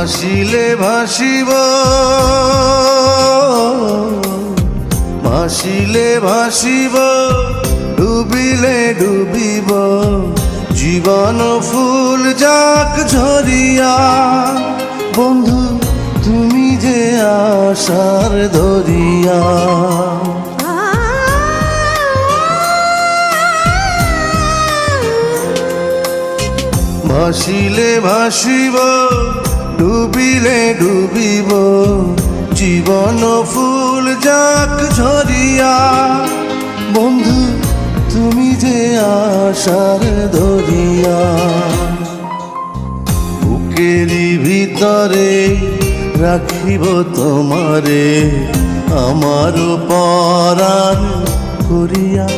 ভাসিলে ভাসিব। ভাসিলে ভাসিব, ডুবিলে ডুবিব। জীবন ফুল যাক ঝরিয়া। বন্ধু, তুমি যে আশার ধরিয়া। ভাসিলে ভাসিব ডুবিলে ডুবিব। জীবন ফুল যাক ঝরিয়া। বন্ধু, তুমি যে আশার ধরিয়া বুকেরই ভিতরে রাখিব তোমারে। আমার পরাণ করিয়া।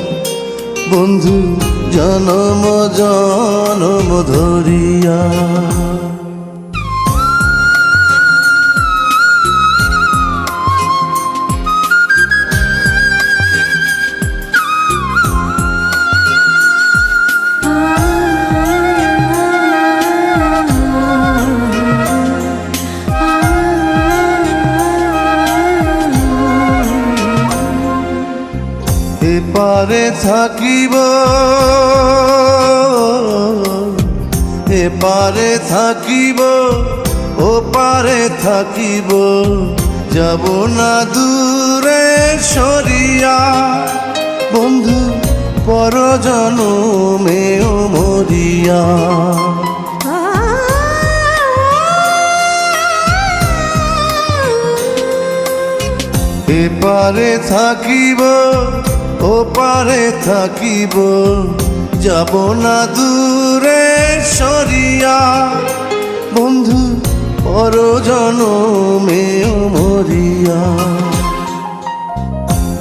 বন্ধু, জনম জনম ধরিয়া। এপারে থাকিব। এপারে থাকিব, ও পারে থাকিব। যাব না দূরে সরিয়া। বন্ধু পর জনমেও মরিয়া। এপারে থাকিব ও পারে থাকিব, যাব না দূরে সরিয়া। বন্ধু পর জনমেও মরিয়া।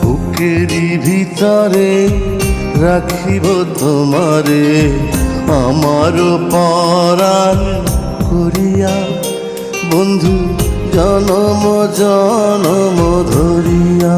বুকেরই ভিতরে রাখিব তোমারে, আমার পরাণ করিয়া। বন্ধু, জনম জনম ধরিয়া।